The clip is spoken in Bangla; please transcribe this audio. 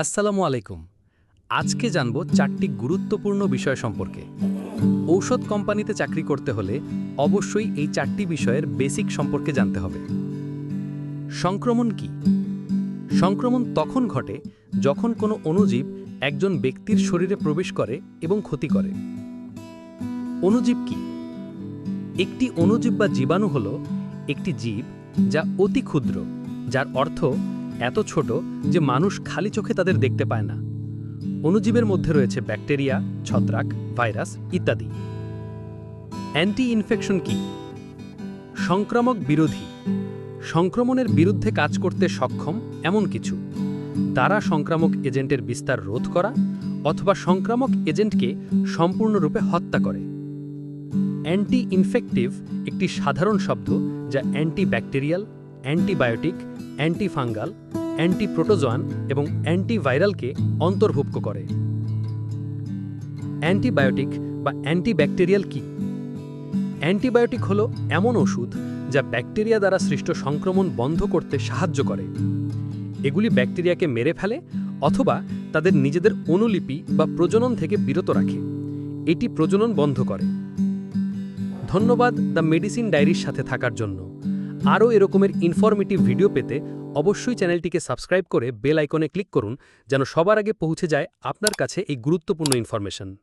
আসসালামু আলাইকুম। আজকে জানব চারটি গুরুত্বপূর্ণ বিষয় সম্পর্কে। ঔষধ কোম্পানিতে চাকরি করতে হলে অবশ্যই এই চারটি বিষয়ের বেসিক সম্পর্কে জানতে হবে। সংক্রমণ কি? সংক্রমণ তখন ঘটে যখন কোনো অণুজীব একজন ব্যক্তির শরীরে প্রবেশ করে এবং ক্ষতি করে। অণুজীব কি? একটি অণুজীব বা জীবাণু হল একটি জীব যা অতি ক্ষুদ্র, যার অর্থ এত ছোট যে মানুষ খালি চোখে তাদের দেখতে পায় না। অণুজীবের মধ্যে রয়েছে ব্যাকটেরিয়া, ছত্রাক, ভাইরাস ইত্যাদি। অ্যান্টি ইনফেকশন কি? সংক্রামক বিরোধী। সংক্রমণের বিরুদ্ধে কাজ করতে সক্ষম এমন কিছু। তারা সংক্রামক এজেন্টের বিস্তার রোধ করা অথবা সংক্রামক এজেন্টকে সম্পূর্ণরূপে হত্যা করে। অ্যান্টি ইনফেক্টিভ একটি সাধারণ শব্দ যা অ্যান্টিব্যাকটেরিয়াল অ্যান্টিবায়োটিক, অ্যান্টিফাঙ্গাল, অ্যান্টিপ্রোটোজোয়ান এবং অ্যান্টিভাইরালকে অন্তর্ভুক্ত করে। অ্যান্টিবায়োটিক বা অ্যান্টিব্যাকটেরিয়াল কি? অ্যান্টিবায়োটিক হলো এমন ওষুধ যা ব্যাকটেরিয়া দ্বারা সৃষ্ট সংক্রমণ বন্ধ করতে সাহায্য করে। এগুলি ব্যাকটেরিয়াকে মেরে ফেলে অথবা তাদের নিজেদের অনুলিপি বা প্রজনন থেকে বিরত রাখে। এটি প্রজনন বন্ধ করে। ধন্যবাদ দ্য মেডিসিন ডায়েরির সাথে থাকার জন্য। আরও এরকমের ইনফরমেটিভ ভিডিও পেতে অবশ্যই চ্যানেলটিকে সাবস্ক্রাইব করে বেল আইকনে ক্লিক করুন, যেন সবার আগে পৌঁছে যায় আপনার কাছে এই গুরুত্বপূর্ণ ইনফরমেশন